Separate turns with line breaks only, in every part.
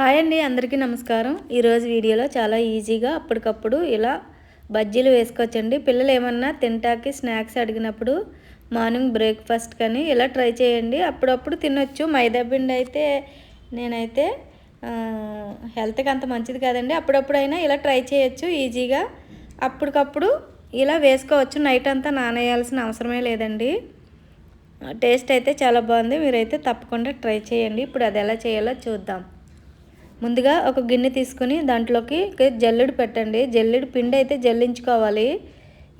Hi అండి అందరికీ నమస్కారం. ఈరోజు వీడియోలో చాలా ఈజీగా అప్పటికప్పుడు ఇలా బజ్జీలు వేసుకోవచ్చండి. పిల్లలు ఏమన్నా తింటాకి స్నాక్స్ అడిగినప్పుడు మార్నింగ్ బ్రేక్ఫాస్ట్ కానీ ఇలా ట్రై చేయండి. అప్పుడప్పుడు తినొచ్చు. మైదా పిండి అయితే నేనైతే హెల్త్కి అంత మంచిది కాదండి. అయినా ఇలా ట్రై చేయొచ్చు ఈజీగా. అప్పటికప్పుడు ఇలా వేసుకోవచ్చు. నైట్ అంతా నానేయాల్సిన అవసరమే లేదండి. టేస్ట్ అయితే చాలా బాగుంది. మీరైతే తప్పకుండా ట్రై చేయండి. ఇప్పుడు అది ఎలా చేయాలో చూద్దాం. ముందుగా ఒక గిన్నె తీసుకుని దాంట్లోకి జల్లెడు పెట్టండి. జల్లెడు పిండి అయితే జల్లించుకోవాలి.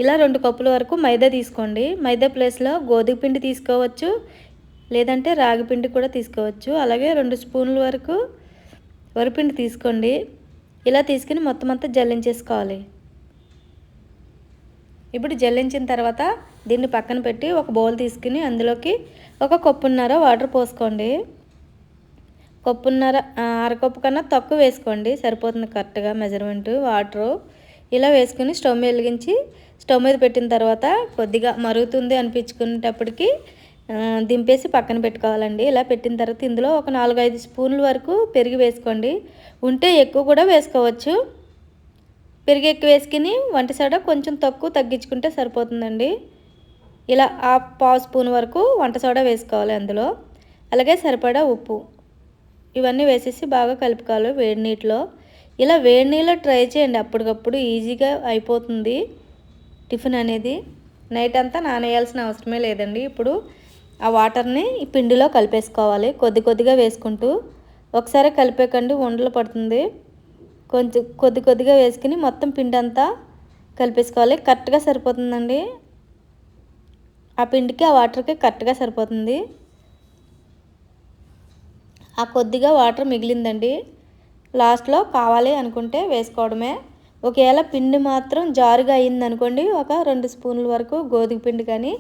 ఇలా రెండు కప్పుల వరకు మైదా తీసుకోండి. మైదా ప్లేస్లో గోధుమ పిండి తీసుకోవచ్చు. లేదంటే రాగి పిండి కూడా తీసుకోవచ్చు. అలాగే రెండు స్పూన్ల వరకు వరిపిండి తీసుకోండి. ఇలా తీసుకుని మొత్తం అంతా జల్లించేసుకోవాలి. ఇప్పుడు జల్లించిన తర్వాత దీన్ని పక్కన పెట్టి ఒక బౌల్ తీసుకుని అందులోకి ఒక కప్పున్నర వాటర్ పోసుకోండి. కప్పున్నర అరకప్పు కన్నా తక్కువ వేసుకోండి. సరిపోతుంది కరెక్ట్గా మెజర్మెంట్ వాటరు. ఇలా వేసుకుని స్టవ్ మీద వెలిగించి స్టవ్ మీద పెట్టిన తర్వాత కొద్దిగా మరుగుతుంది అనిపించుకునేటప్పటికి దింపేసి పక్కన పెట్టుకోవాలండి. ఇలా పెట్టిన తర్వాత ఇందులో ఒక నాలుగు ఐదు స్పూన్ల వరకు పెరిగి వేసుకోండి. ఉంటే ఎక్కువ కూడా వేసుకోవచ్చు. పెరుగు ఎక్కువ వేసుకుని వంట సోడా కొంచెం తక్కువ తగ్గించుకుంటే సరిపోతుందండి. ఇలా ఆ పావు స్పూన్ వరకు వంట సోడా వేసుకోవాలి అందులో. అలాగే సరిపడా ఉప్పు. ఇవన్నీ వేసేసి బాగా కలుపుకోవాలి వేడి నీటిలో. ఇలా వేడి నీళ్ళలో ట్రై చేయండి. అప్పటికప్పుడు ఈజీగా అయిపోతుంది టిఫిన్ అనేది. నైట్ అంతా నానేయాల్సిన అవసరమే లేదండి. ఇప్పుడు ఆ వాటర్ని ఈ పిండిలో కలిపేసుకోవాలి. కొద్ది కొద్దిగా వేసుకుంటూ ఒకసారి కలిపేకండి. ఉండలు పడుతుంది. కొంచెం కొద్ది కొద్దిగా వేసుకుని మొత్తం పిండి అంతా కలిపేసుకోవాలి. కరెక్ట్గా సరిపోతుందండి. ఆ పిండికి ఆ వాటర్కి కరెక్ట్గా సరిపోతుంది. ఆ కొద్దిగా వాటర్ మిగిలిందండి. లాస్ట్లో కావాలి అనుకుంటే వేసుకోవడమే. ఒకవేళ పిండి మాత్రం జారుగా అయింది అనుకోండి ఒక రెండు స్పూన్ల వరకు గోధుమ పిండి కానీ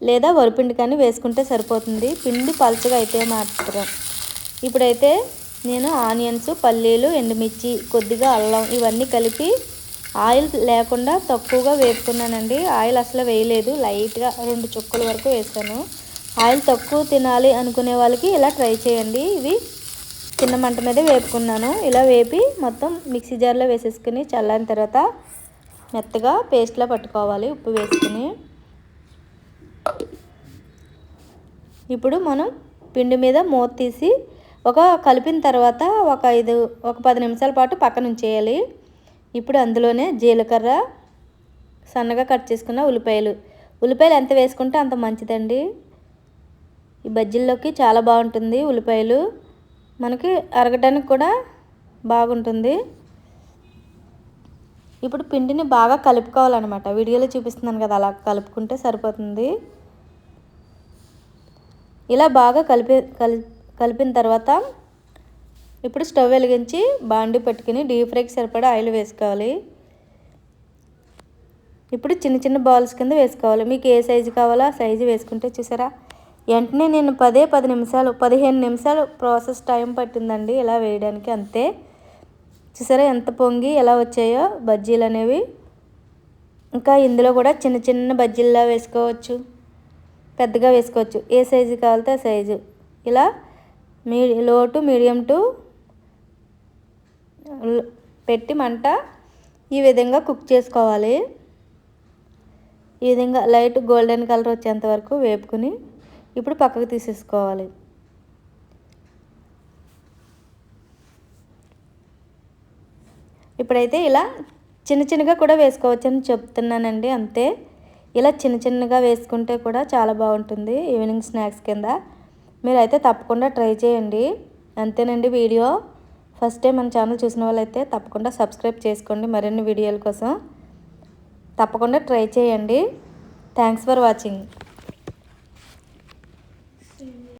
లేదా వరిపిండి కానీ వేసుకుంటే సరిపోతుంది. పిండి పలుచగా అయితే మాత్రం. ఇప్పుడైతే నేను ఆనియన్స్ పల్లీలు ఎండుమిర్చి కొద్దిగా అల్లం ఇవన్నీ కలిపి ఆయిల్ లేకుండా తక్కువగా వేపుకున్నానండి. ఆయిల్ అసలు వేయలేదు. లైట్గా రెండు చుక్కల వరకు వేసాను. ఆయిల్ తక్కువ తినాలి అనుకునే వాళ్ళకి ఇలా ట్రై చేయండి. ఇవి చిన్న మంట మీద వేపుకున్నాను. ఇలా వేపి మొత్తం మిక్సీ జార్లో వేసేసుకుని చల్లని తర్వాత మెత్తగా పేస్ట్లో పట్టుకోవాలి ఉప్పు వేసుకుని. ఇప్పుడు మనం పిండి మీద మూత తీసి ఒక కలిపిన తర్వాత ఒక ఐదు ఒక పది నిమిషాల పాటు పక్కన ఉంచేయాలి. ఇప్పుడు అందులోనే జీలకర్ర సన్నగా కట్ చేసుకున్న ఉల్లిపాయలు. ఉల్లిపాయలు ఎంత వేసుకుంటే అంత మంచిదండి. ఈ బజ్జీల్లోకి చాలా బాగుంటుంది ఉల్లిపాయలు. మనకి అరగడానికి కూడా బాగుంటుంది. ఇప్పుడు పిండిని బాగా కలుపుకోవాలన్నమాట. వీడియోలో చూపిస్తున్నాను కదా అలా కలుపుకుంటే సరిపోతుంది. ఇలా బాగా కలిపి కలిపిన తర్వాత ఇప్పుడు స్టవ్ వెలిగించి బాండి పెట్టుకుని డీప్ ఫ్రైకి సరిపడా ఆయిల్ వేసుకోవాలి. ఇప్పుడు చిన్న చిన్న బాల్స్ కింద వేసుకోవాలి. మీకు ఏ సైజు కావాలో ఆ సైజు వేసుకుంటే చూసారా? వెంటనే నేను పదే పది నిమిషాలు పదిహేను నిమిషాలు ప్రాసెస్ టైం పట్టిందండి ఇలా వేయడానికి అంతే. చూసారా ఎంత పొంగి ఎలా వచ్చాయో బజ్జీలు అనేవి. ఇంకా ఇందులో కూడా చిన్న చిన్న బజ్జీల్లా వేసుకోవచ్చు. పెద్దగా వేసుకోవచ్చు. ఏ సైజు కావాలితే ఆ సైజు. ఇలా మీ లో టు మీడియం టు పెట్టి మంట ఈ విధంగా కుక్ చేసుకోవాలి. ఈ విధంగా లైట్ గోల్డెన్ కలర్ వచ్చేంత వరకు వేపుకుని ఇప్పుడు పక్కకు తీసేసుకోవాలి. ఇప్పుడైతే ఇలా చిన్న చిన్నగా కూడా వేసుకోవచ్చు అని చెప్తున్నానండి అంతే. ఇలా చిన్న చిన్నగా వేసుకుంటే కూడా చాలా బాగుంటుంది ఈవినింగ్ స్నాక్స్ కింద. మీరైతే తప్పకుండా ట్రై చేయండి. అంతేనండి వీడియో. ఫస్ట్ టైం మన ఛానల్ చూసిన వాళ్ళైతే తప్పకుండా సబ్స్క్రైబ్ చేసుకోండి మరిన్ని వీడియోల కోసం. తప్పకుండా ట్రై చేయండి. Thanks for watching.